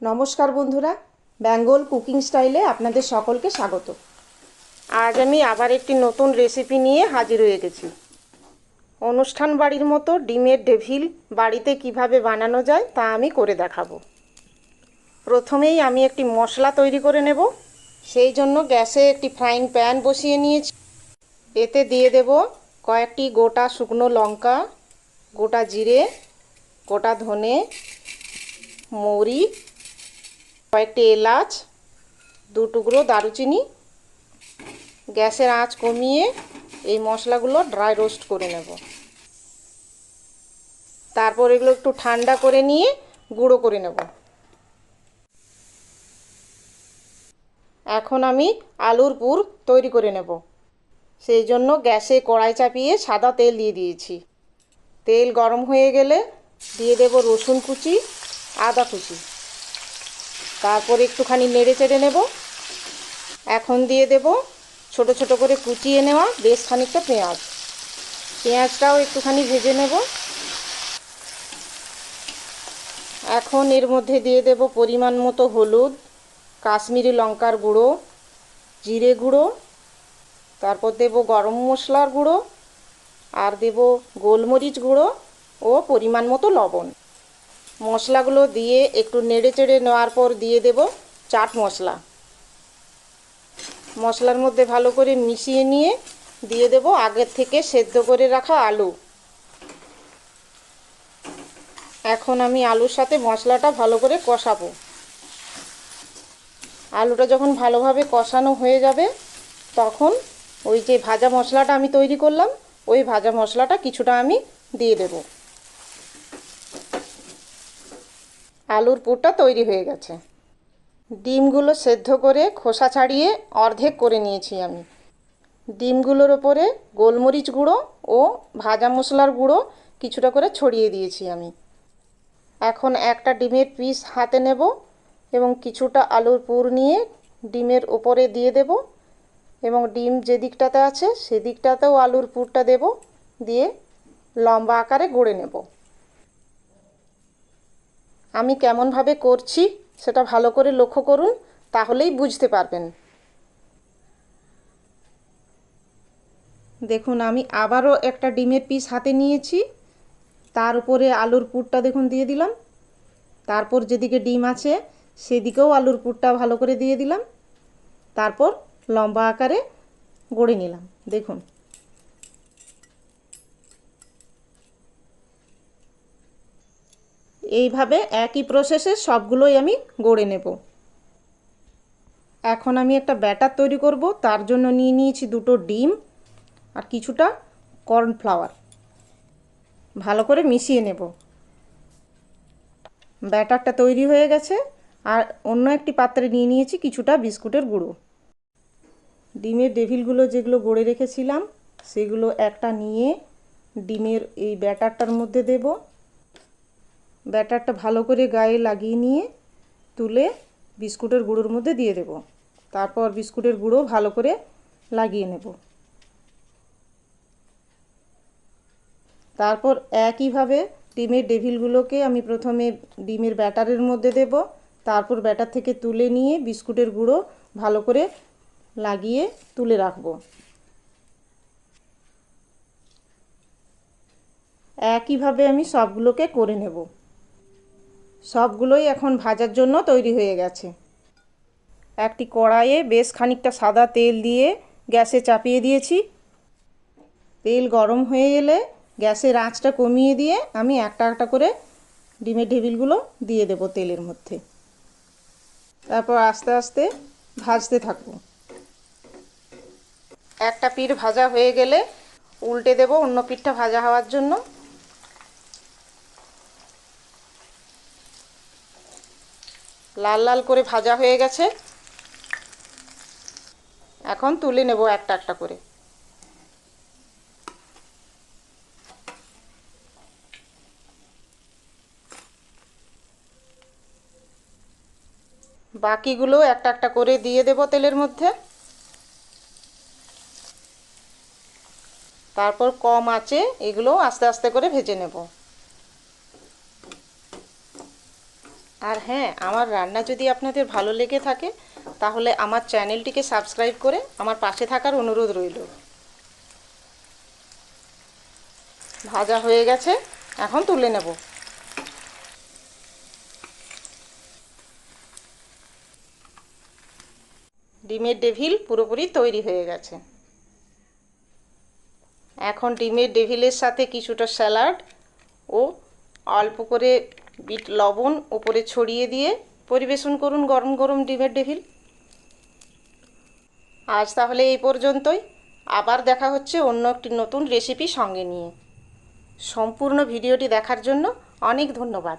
নমস্কার বন্ধুরা, বেঙ্গল কুকিং স্টাইলে আপনাদের সকলকে স্বাগত। আজ আমি আবার একটি নতুন রেসিপি নিয়ে হাজির হয়ে গেছি। অনুষ্ঠান বাড়ির মতো ডিমের ডেভিল বাড়িতে কীভাবে বানানো যায় তা আমি করে দেখাবো। প্রথমেই আমি একটি মশলা তৈরি করে নেব। সেই জন্য গ্যাসে একটি ফ্রাইং প্যান বসিয়ে নিয়েছি। এতে দিয়ে দেব কয়েকটি গোটা শুকনো লঙ্কা, গোটা জিরে, গোটা ধনে, মৌরি কয়েকটি এলাচ, দু টুকরো দারুচিনি, গ্যাসের আঁচ কমিয়ে এই মশলাগুলো ড্রাই রোস্ট করে নেব। তারপর এগুলো একটু ঠান্ডা করে নিয়ে গুঁড়ো করে নেব। এখন আমি আলুর পুর তৈরি করে নেব। সেই জন্য গ্যাসে কড়াই চাপিয়ে সাদা তেল দিয়ে দিয়েছি। তেল গরম হয়ে গেলে দিয়ে দেব রসুন কুচি, আদা কুচি। তারপর একটুখানি নেড়ে চেড়ে নেব। এখন দিয়ে দেব ছোট ছোট করে কুচিয়ে নেওয়া বেশ খানিকটা পেঁয়াজ। পেঁয়াজটাও একটুখানি ভেজে নেব। এখন এর মধ্যে দিয়ে দেব পরিমাণ মতো হলুদ, কাশ্মীরি লঙ্কার গুঁড়ো, জিরে গুঁড়ো, তারপর দেব গরম মশলার গুঁড়ো, আর দেব গোলমরিচ গুঁড়ো ও পরিমাণ মতো লবণ। মশলাগুলো দিয়ে একটু নেড়ে চেড়ে নেওয়ার পর দিয়ে দেব চাট মশলা। মশলার মধ্যে ভালো করে মিশিয়ে নিয়ে দিয়ে দেব আগের থেকে সেদ্ধ করে রাখা আলু। এখন আমি আলুর সাথে মশলাটা ভালো করে কষাবো। আলুটা যখন ভালোভাবে কষানো হয়ে যাবে, তখন ওই যে ভাজা মশলাটা আমি তৈরি করলাম, ওই ভাজা মশলাটা কিছুটা আমি দিয়ে দেবো। আলুর পুরটা তৈরি হয়ে গেছে। ডিমগুলো সেদ্ধ করে খোসা ছাড়িয়ে অর্ধেক করে নিয়েছি আমি। ডিমগুলোর ওপরে গোলমরিচ গুঁড়ো ও ভাজা মশলার গুঁড়ো কিছুটা করে ছড়িয়ে দিয়েছি আমি। এখন একটা ডিমের পিস হাতে নেব এবং কিছুটা আলুর পুর নিয়ে ডিমের ওপরে দিয়ে দেব এবং ডিম যে দিকটাতে আছে সেদিকটাতেও আলুর পুরটা দেব, দিয়ে লম্বা আকারে গড়ে নেব। আমি কেমনভাবে করছি সেটা ভালো করে লক্ষ্য করুন, তাহলেই বুঝতে পারবেন। দেখুন, আমি আবারও একটা ডিমের পিস হাতে নিয়েছি। তার উপরে আলুর পুরটা দেখুন দিয়ে দিলাম। তারপর যেদিকে ডিম আছে, সেদিকেও আলুর পুরটা ভালো করে দিয়ে দিলাম। তারপর লম্বা আকারে গড়ে নিলাম। দেখুন এইভাবে একই প্রসেসে সবগুলোই আমি গড়ে নেব। এখন আমি একটা ব্যাটার তৈরি করব, তার জন্য নিয়ে নিয়েছি দুটো ডিম আর কিছুটা কর্নফ্লাওয়ার ভালো করে মিশিয়ে নেব। ব্যাটারটা তৈরি হয়ে গেছে আর অন্য একটি পাত্রে নিয়ে নিয়েছি কিছুটা বিস্কুটের গুঁড়ো। ডিমের ডেভিলগুলো যেগুলো গড়ে রেখেছিলাম, সেগুলো একটা নিয়ে ডিমের এই ব্যাটারটার মধ্যে দেবো। ব্যাটারটা ভালো করে গায়ে লাগিয়ে নিয়ে তুলে বিস্কুটের গুঁড়োর মধ্যে দিয়ে দেব। তারপর বিস্কুটের গুঁড়ো ভালো করে লাগিয়ে নেব। তারপর একইভাবে ডিমের ডেভিলগুলোকে আমি প্রথমে ডিমের ব্যাটারের মধ্যে দেব। তারপর ব্যাটার থেকে তুলে নিয়ে বিস্কুটের গুঁড়ো ভালো করে লাগিয়ে তুলে রাখব। একইভাবে আমি সবগুলোকে করে নেব। সবগুলোই এখন ভাজার জন্য তৈরি হয়ে গেছে। একটি কড়াইয়ে বেশ খানিকটা সাদা তেল দিয়ে গ্যাসে চাপিয়ে দিয়েছি। তেল গরম হয়ে এলে গ্যাসের আঁচটা কমিয়ে দিয়ে আমি একটা একটা করে ডিমের ঢেবিলগুলো দিয়ে দেব তেলের মধ্যে। তারপর আস্তে আস্তে ভাজতে থাকব। একটা পিঠ ভাজা হয়ে গেলে উল্টে দেব অন্য পিঠটা ভাজা হওয়ার জন্য। লাল লাল করে ভাজা হয়ে গেছে। এখন তুলে নেব একটা একটা করে। বাকিগুলো একটা একটা করে দিয়ে দেব তেলের মধ্যে। তারপর কম আছে এগুলো আস্তে আস্তে করে ভেজে নেব। আর হ্যাঁ আমার রান্না যদি আপনাদের ভালো লেগে থাকে, তাহলে আমার চ্যানেলটিকে সাবস্ক্রাইব করে আমার পাশে থাকার অনুরোধ রইল। ভাজা হয়ে গেছে, এখন তুলে নেব। ডিমের ডেভিল পুরোপুরি তৈরি হয়ে গেছে। এখন ডিমের ডেভিলের সাথে কিছুটা স্যালাড ও অল্প করে বিট লবণ ওপরে ছড়িয়ে দিয়ে পরিবেশন করুন গরম গরম ডিমের ডেভিল। আজ তাহলে এই পর্যন্তই। আবার দেখা হচ্ছে অন্য একটি নতুন রেসিপি সঙ্গে নিয়ে। সম্পূর্ণ ভিডিওটি দেখার জন্য অনেক ধন্যবাদ।